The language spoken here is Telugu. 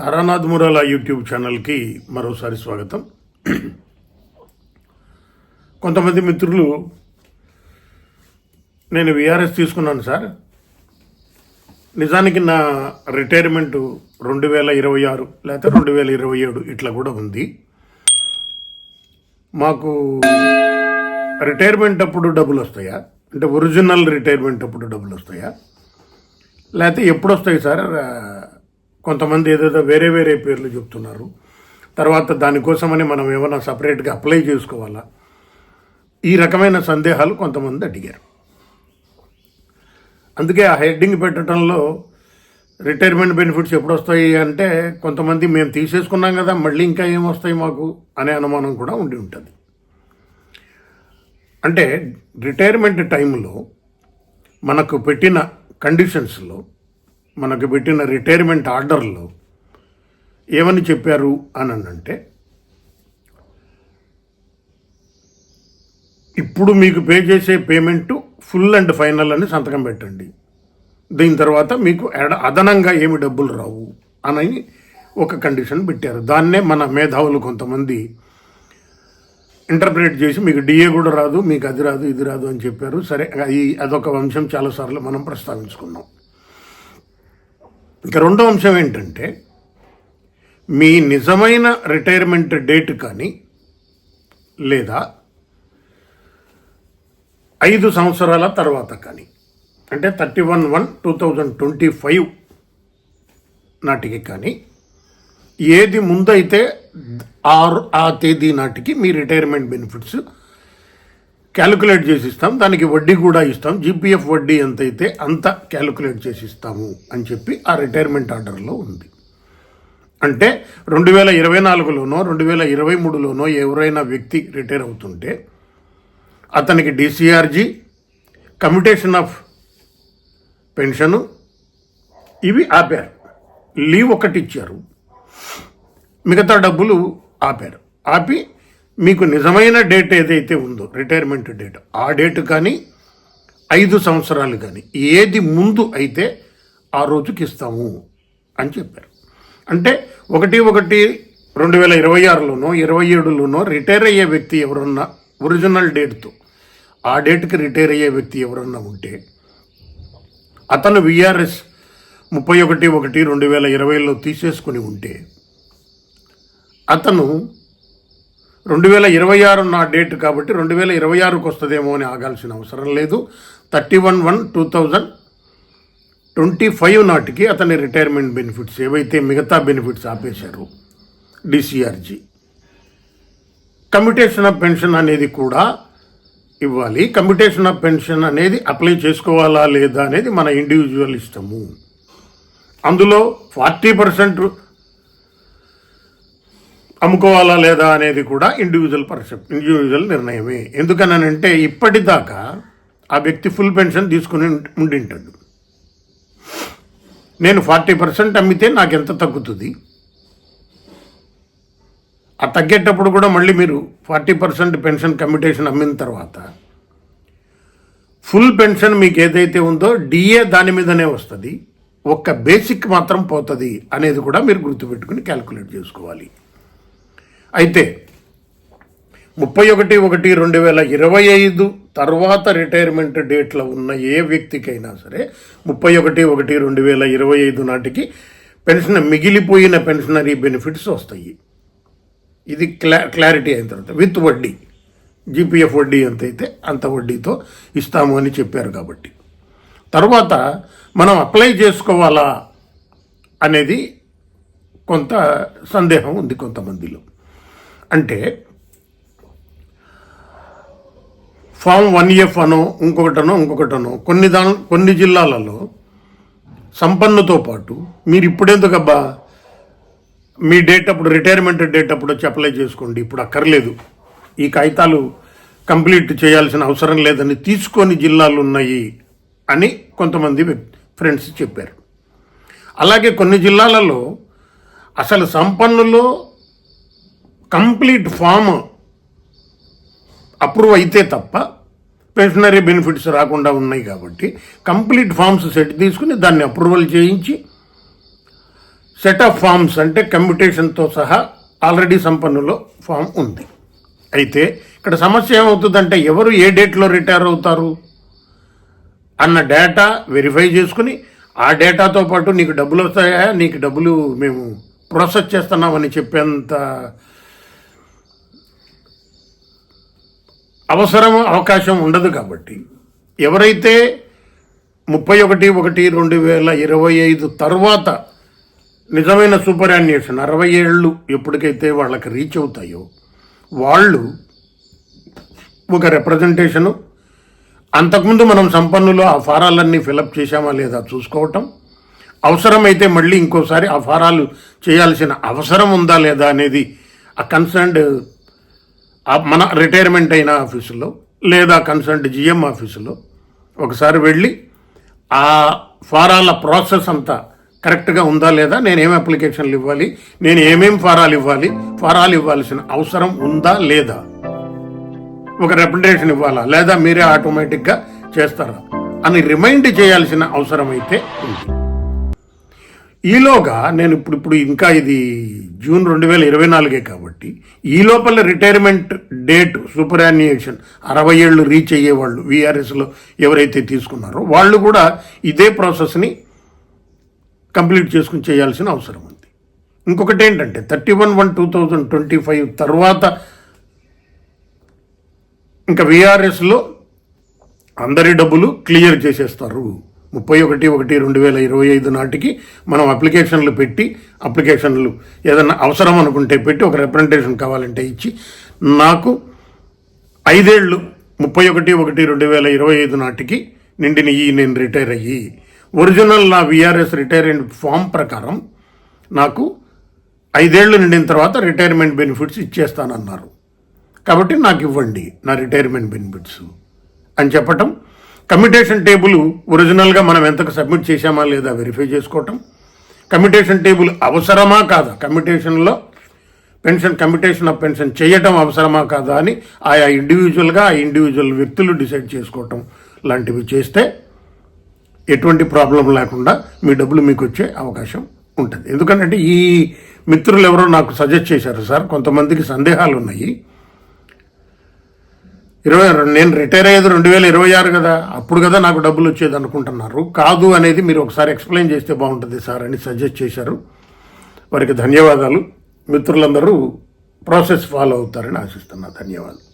తారానాథ్ మురాల యూట్యూబ్ ఛానల్కి మరోసారి స్వాగతం. కొంతమంది మిత్రులు నేను విఆర్ఎస్ తీసుకున్నాను సార్. నిజానికి నా రిటైర్మెంట్ రెండు వేల ఇరవై ఆరు లేకపోతే రెండు వేల ఇరవై ఏడు ఇట్లా కూడా ఉంది. మాకు రిటైర్మెంట్ అప్పుడు డబ్బులు వస్తాయా? అంటే ఒరిజినల్ రిటైర్మెంట్ అప్పుడు డబ్బులు వస్తాయా? లేకపోతే ఎప్పుడు వస్తాయి సార్? కొంతమంది ఏదేదో వేరే వేరే పేర్లు చెప్తున్నారు. తర్వాత దానికోసమని మనం ఏమైనా సపరేట్గా అప్లై చేసుకోవాలా? ఈ రకమైన సందేహాలు కొంతమంది అడిగారు. అందుకే ఆ హెడ్డింగ్ పెట్టడంలో రిటైర్మెంట్ బెనిఫిట్స్ ఎప్పుడు వస్తాయి అంటే కొంతమంది మేము తీసేసుకున్నాం కదా మళ్ళీ ఇంకా ఏం వస్తాయి మాకు? అనే అనుమానం కూడా ఉండి ఉంటుంది. అంటే రిటైర్మెంట్ టైంలో మనకు పెట్టిన కండిషన్స్లో మనకు పెట్టిన రిటైర్మెంట్ ఆర్డర్లో ఏమని చెప్పారు అని అంటే ఇప్పుడు మీకు పే చేసే పేమెంట్ ఫుల్ అండ్ ఫైనల్ అని సంతకం పెట్టండి. దీని తర్వాత మీకు ఎడ- అదనంగా ఏమి డబ్బులు రావు అని ఒక కండిషన్ పెట్టారు. దాన్నే మన మేధావులు కొంతమంది ఇంటర్ప్రిట్ చేసి మీకు డిఏ కూడా రాదు మీకు అది రాదు ఇది రాదు అని చెప్పారు. సరే ఈ అదొక వంశం చాలాసార్లు మనం ప్రస్తావించుకున్నాం. ఇక రెండో అంశం ఏంటంటే మీ నిజమైన రిటైర్మెంట్ డేట్ కానీ లేదా ఐదు సంవత్సరాల తర్వాత కానీ అంటే thirty one one two thousand twenty five నాటికి కానీ ఏది ముందైతే ఆరు ఆ తేదీ నాటికి మీ రిటైర్మెంట్ బెనిఫిట్స్ క్యాలిక్యులేట్ చేసి ఇస్తాం దానికి వడ్డీ కూడా ఇస్తాం. జీపీఎఫ్ వడ్డీ ఎంత అయితే అంత క్యాలిక్యులేట్ చేసి ఇస్తాము అని చెప్పి ఆ రిటైర్మెంట్ ఆర్డర్లో ఉంది. అంటే రెండు వేల ఇరవై నాలుగులోనో రెండు వేల ఇరవై మూడులోనో ఎవరైనా వ్యక్తి రిటైర్ అవుతుంటే అతనికి డిసిఆర్జీ కమ్యూటేషన్ ఆఫ్ పెన్షను ఇవి ఆపారు. లీవ్ ఒకటి ఇచ్చారు. మిగతా డబ్బులు ఆపారు. ఆపి మీకు నిజమైన డేట్ ఏదైతే ఉందో రిటైర్మెంట్ డేట్ ఆ డేట్ కానీ ఐదు సంవత్సరాలు కానీ ఏది ముందు అయితే ఆ రోజుకి ఇస్తాము అని చెప్పారు. అంటే ఒకటి ఒకటి రెండు వేల ఇరవై ఆరులోనో ఇరవై ఏడులోనో రిటైర్ అయ్యే వ్యక్తి ఎవరన్నా ఒరిజినల్ డేట్తో ఆ డేట్కి రిటైర్ అయ్యే వ్యక్తి ఎవరన్నా ఉంటే అతను విఆర్ఎస్ ముప్పై ఒకటి ఒకటి రెండు వేల ఇరవైలో తీసేసుకుని ఉంటే అతను రెండు వేల ఇరవై ఆరు నా డేట్ కాబట్టి రెండు వేల ఇరవై ఆరుకు వస్తుందేమో అని ఆగాల్సిన అవసరం లేదు. Thirty one one two thousand twenty five నాటికి అతని రిటైర్మెంట్ బెనిఫిట్స్ ఏవైతే మిగతా బెనిఫిట్స్ ఆపేశారో డిసిఆర్జీ. కమ్యూటేషన్ ఆఫ్ పెన్షన్ అనేది కూడా ఇవ్వాలి. కమ్యూటేషన్ ఆఫ్ పెన్షన్ అనేది అప్లై చేసుకోవాలా లేదా అనేది మన ఇండివిజువల్ ఇష్టము అందులో ఫార్టీ పర్సెంట్ అమ్ముకోవాలా లేదా అనేది కూడా ఇండివిజువల్ పర్సెప్ట్ ఇండివిజువల్ నిర్ణయమే. ఎందుకనంటే ఇప్పటిదాకా ఆ వ్యక్తి ఫుల్ పెన్షన్ తీసుకుని ఉండింటాడు. నేను ఫార్టీ పర్సెంట్ అమ్మితే నాకు ఎంత తగ్గుతుంది? ఆ తగ్గేటప్పుడు కూడా మళ్ళీ మీరు ఫార్టీ పర్సెంట్ పెన్షన్ కమ్యూటేషన్ అమ్మిన తర్వాత ఫుల్ పెన్షన్ మీకు ఏదైతే ఉందో డిఏ దాని మీదనే వస్తుంది. ఒక్క బేసిక్ మాత్రం పోతుంది అనేది కూడా మీరు గుర్తుపెట్టుకుని క్యాల్కులేట్ చేసుకోవాలి. అయితే ముప్పై ఒకటి ఒకటి రెండు వేల ఇరవై ఐదు తర్వాత రిటైర్మెంట్ డేట్లో ఉన్న ఏ వ్యక్తికైనా సరే ముప్పై ఒకటి ఒకటి రెండు వేల ఇరవై ఐదు నాటికి పెన్షన్ మిగిలిపోయిన పెన్షనరీ బెనిఫిట్స్ వస్తాయి. ఇది క్లా క్లారిటీ అయిన తర్వాత. విత్ వడ్డీ. జీపీఎఫ్ వడ్డీ ఎంత అయితే అంత వడ్డీతో ఇస్తాము అని చెప్పారు కాబట్టి. తర్వాత మనం అప్లై చేసుకోవాలా అనేది కొంత సందేహం ఉంది కొంతమందిలో. అంటే ఫామ్ వన్ ఎఫ్ అనో ఇంకొకటనో ఇంకొకటనో కొన్ని దా కొన్ని జిల్లాలలో సంపన్నుతో పాటు మీరు ఇప్పుడెందుకబ్బా? మీ డేట్ అప్పుడు రిటైర్మెంట్ డేట్ అప్పుడు వచ్చి అప్లై చేసుకోండి. ఇప్పుడు అక్కర్లేదు. ఈ కాగితాలు కంప్లీట్ చేయాల్సిన అవసరం లేదని తీసుకొని జిల్లాలు ఉన్నాయి అని కొంతమంది ఫ్రెండ్స్ చెప్పారు. అలాగే కొన్ని జిల్లాలలో అసలు సంపన్నులో కంప్లీట్ ఫామ్ అప్రూవ్ అయితే తప్ప పెన్షనరీ బెనిఫిట్స్ రాకుండా ఉన్నాయి కాబట్టి కంప్లీట్ ఫామ్స్ సెట్ తీసుకుని దాన్ని అప్రూవల్ చేయించి సెట్ ఆఫ్ ఫామ్స్ అంటే కమ్యూటేషన్తో సహా ఆల్రెడీ సంపన్నులో ఫామ్ ఉంది. అయితే ఇక్కడ సమస్య ఏమవుతుందంటే ఎవరు ఏ డేట్లో రిటైర్ అవుతారు అన్న డేటా వెరిఫై చేసుకుని ఆ డేటాతో పాటు నీకు డబ్బులు వస్తాయా? నీకు డబ్బులు మేము ప్రాసెస్ చేస్తున్నామని చెప్పేంత అవసరం అవకాశం ఉండదు కాబట్టి. ఎవరైతే ముప్పై ఒకటి ఒకటి రెండు వేల ఇరవై ఐదు తర్వాత నిజమైన సూపర్ యాన్యుయేషన్ అరవై ఏళ్ళు ఎప్పటికైతే వాళ్ళకి రీచ్ అవుతాయో వాళ్ళు ఒక రిప్రజెంటేషను అంతకుముందు మనం సంపన్నులో ఆ ఫారాలన్నీ ఫిలప్ చేశామా లేదా చూసుకోవటం అవసరమైతే మళ్ళీ ఇంకోసారి ఆ ఫారాలు చేయాల్సిన అవసరం ఉందా లేదా అనేది ఆ కన్సర్న్డ్ మన రిటైర్మెంట్ అయిన ఆఫీసులో లేదా కన్సర్న్డ్ జిఎం ఆఫీసులో ఒకసారి వెళ్ళి ఆ ఫారాల ప్రాసెస్ అంతా కరెక్ట్గా ఉందా లేదా నేను ఏం అప్లికేషన్లు ఇవ్వాలి నేను ఏమేం ఫారాలు ఇవ్వాలి ఫారాలు ఇవ్వాల్సిన అవసరం ఉందా లేదా? ఒక రిప్రజెంటేషన్ ఇవ్వాలా లేదా మీరే ఆటోమేటిక్గా చేస్తారా అని రిమైండ్ చేయాల్సిన అవసరం అయితే ఉంది. ఈలోగా నేను ఇప్పుడు ఇప్పుడు ఇంకా ఇది జూన్ రెండు వేల ఇరవై నాలుగే కాబట్టి ఈ లోపల రిటైర్మెంట్ డేట్ సూపర్ యాన్యుయేషన్ అరవై ఏళ్ళు రీచ్ అయ్యేవాళ్ళు వీఆర్ఎస్లో ఎవరైతే తీసుకున్నారో వాళ్ళు కూడా ఇదే ప్రాసెస్ని కంప్లీట్ చేసుకుని చేయాల్సిన అవసరం ఉంది. ఇంకొకటి ఏంటంటే thirty one one two thousand twenty five తర్వాత ఇంకా విఆర్ఎస్లో అందరి డబ్బులు క్లియర్ చేసేస్తారు. ముప్పై ఒకటి ఒకటి రెండు వేల ఇరవై ఐదు నాటికి మనం అప్లికేషన్లు పెట్టి అప్లికేషన్లు ఏదైనా అవసరం అనుకుంటే పెట్టి ఒక రిప్రజెంటేషన్ కావాలంటే ఇచ్చి నాకు ఐదేళ్ళు ముప్పై ఒకటి ఒకటి రెండు వేల ఇరవై ఐదు నాటికి నిండిన ఈ నేను రిటైర్ అయ్యి ఒరిజినల్ నా విఆర్ఎస్ రిటైర్మెంట్ ఫామ్ ప్రకారం నాకు ఐదేళ్ళు నిండిన తర్వాత రిటైర్మెంట్ బెనిఫిట్స్ ఇచ్చేస్తానన్నారు. కాబట్టి నాకు ఇవ్వండి నా రిటైర్మెంట్ బెనిఫిట్స్ అని చెప్పటం కమ్యూటేషన్ టేబుల్ ఒరిజినల్గా మనం ఎంతకు సబ్మిట్ చేశామా లేదా వెరిఫై చేసుకోవటం. కమ్యూటేషన్ టేబుల్ అవసరమా కాదా? కమ్యూటేషన్లో పెన్షన్ కమ్యూటేషన్ ఆఫ్ పెన్షన్ చేయటం అవసరమా కాదా అని ఆయా ఇండివిజువల్గా ఆ ఇండివిజువల్ వ్యక్తులు డిసైడ్ చేసుకోవటం లాంటివి చేస్తే ఎటువంటి ప్రాబ్లం లేకుండా మీ డబ్బులు మీకు వచ్చే అవకాశం ఉంటుంది. ఎందుకంటే ఈ మిత్రులు ఎవరో నాకు సజెస్ట్ చేశారు సార్. కొంతమందికి సందేహాలు ఉన్నాయి. ఇరవై నేను రిటైర్ అయ్యేది రెండు వేల ఇరవై ఆరు కదా అప్పుడు కదా నాకు డబ్బులు వచ్చేది అనుకుంటున్నారు. కాదు అనేది మీరు ఒకసారి ఎక్స్ప్లెయిన్ చేస్తే బాగుంటుంది సార్ అని సజెస్ట్ చేశారు. వారికి ధన్యవాదాలు. మిత్రులందరూ ప్రాసెస్ ఫాలో అవుతారని ఆశిస్తున్నా. ధన్యవాదాలు.